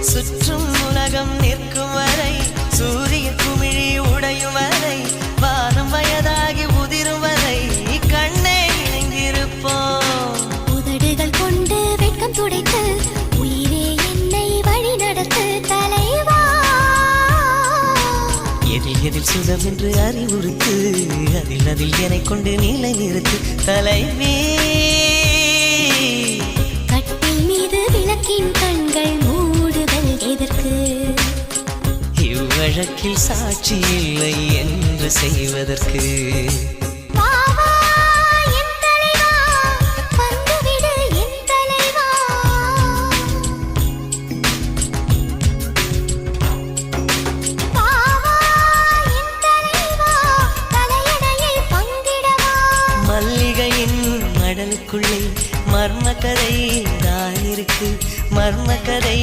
சுற்றும் உலகம் நிற்கும் வரை சூரிய குமிழி உடையும் வரை வானம் வயதாகி உதிரும் வரை கண்ணே இணைந்திருப்போம். உதடுகள் கொண்டு வெட்கம் துடைத்து உயிரே என்னை வழி நடத்து தலைவா. எதில் எதில் சுகம் என்று அறிவுறுத்து அதில் அதில் எனை கொண்டு நிலை நிறுத்து தலைவி. கட்டில் மீது விளக்கின் கண்கள் வழக்கில் சாட்சி இல்லை என்று செய்வதற்கு. மல்லிகையின் மடலுக்குள்ளே மர்ம கதை தான் இருக்கு. மர்ம கதை